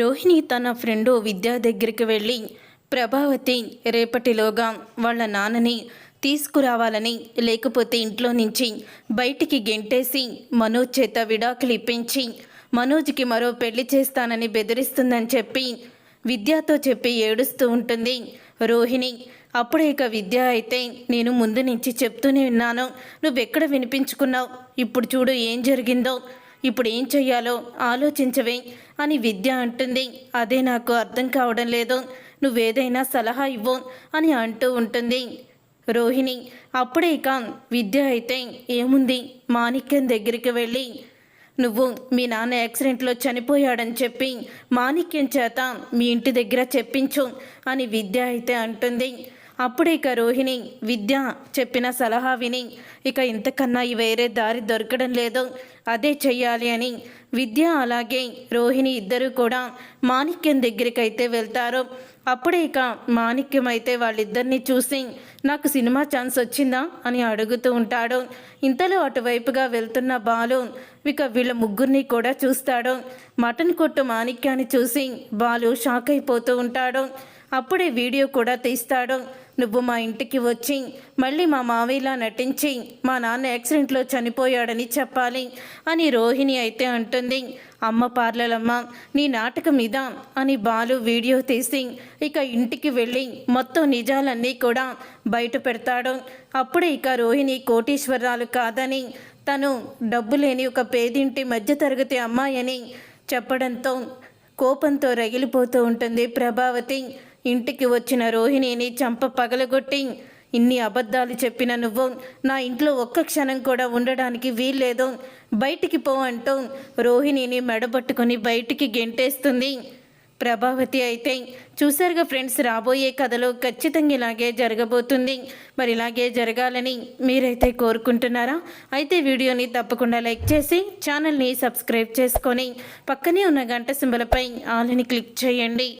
రోహిణి తన ఫ్రెండు విద్యా దగ్గరికి వెళ్ళి ప్రభావతి రేపటిలోగా వాళ్ళ నాన్నని తీసుకురావాలని లేకపోతే ఇంట్లో నుంచి బయటికి గెంటేసి మనోజ్ చేత విడాకులు ఇప్పించి మనోజ్కి మరో పెళ్ళి చేస్తానని బెదిరిస్తుందని చెప్పి విద్యతో చెప్పి ఏడుస్తూ ఉంటుంది. రోహిణి అప్పుడే ఇక విద్య అయితే నేను ముందు నుంచి చెప్తూనే ఉన్నాను. నువ్వెక్కడ వినిపించుకున్నావు? ఇప్పుడు చూడు ఏం జరిగిందో. ఇప్పుడు ఏం చెయ్యాలో ఆలోచించవే అని విద్య అంటుంది. అదే నాకు అర్థం కావడం లేదు. నువ్వేదైనా సలహా ఇవ్వు అని అంటూ ఉంటుంది. రోహిణి అప్పుడే ఇక విద్య అయితే ఏముంది? మాణిక్యం దగ్గరికి వెళ్ళి నువ్వు మీ నాన్న యాక్సిడెంట్లో చనిపోయాడని చెప్పి మాణిక్యం చేత మీ ఇంటి దగ్గర చెప్పించు అని విద్య అయితే అంటుంది. అప్పుడు ఇక రోహిణి విద్య చెప్పిన సలహా విని ఇక ఇంతకన్నా వేరే దారి దొరకడం లేదు. అదే చెయ్యాలి అని విద్య అలాగే రోహిణి ఇద్దరు కూడా మాణిక్యం దగ్గరికైతే వెళ్తారు. అప్పుడే ఇక మాణిక్యం అయితే వాళ్ళిద్దరిని చూసి నాకు సినిమా ఛాన్స్ వచ్చిందా అని అడుగుతూ ఉంటాడు. ఇంతలో అటువైపుగా వెళ్తున్న బాలు ఇక వీళ్ళ ముగ్గురిని కూడా చూస్తాడు. మటన్ కొట్టు మాణిక్యాన్ని చూసి బాలు షాక్ అయిపోతూ ఉంటాడు. అప్పుడే వీడియో కూడా తీస్తాడు. నువ్వు మా ఇంటికి వచ్చి మళ్ళీ మా మావయ్యలా నటించి మా నాన్న యాక్సిడెంట్లో చనిపోయాడని చెప్పాలి అని రోహిణి అయితే అంటుంది. అమ్మ పార్లలమ్మ నీ నాటకం ఇదా అని బాలు వీడియో తీసి ఇక ఇంటికి వెళ్ళి మొత్తం నిజాలన్నీ కూడా బయట పెడతాడు. అప్పుడే ఇక రోహిణి కోటీశ్వరాలు కాదని తను డబ్బు లేని ఒక పేదింటి మధ్యతరగతి అమ్మాయని చెప్పడంతో కోపంతో రగిలిపోతూ ఉంటుంది ప్రభావతి. ఇంటికి వచ్చిన రోహిణిని చంప పగలగొట్టి ఇన్ని అబద్ధాలు చెప్పిన నువ్వు నా ఇంట్లో ఒక్క క్షణం కూడా ఉండడానికి వీల్లేదు. బయటికి పో అంటూ రోహిణిని మెడబట్టుకుని బయటికి గెంటేస్తుంది. ప్రభావతి అయితే చూసారుగా ఫ్రెండ్స్ రాబోయే కథలో ఖచ్చితంగా ఇలాగే జరగబోతుంది. మరి ఇలాగే జరగాలని మీరైతే కోరుకుంటున్నారా? అయితే వీడియోని తప్పకుండా లైక్ చేసి ఛానల్ని సబ్స్క్రైబ్ చేసుకొని పక్కనే ఉన్న గంట సింబలపై ఆల్ని క్లిక్ చేయండి.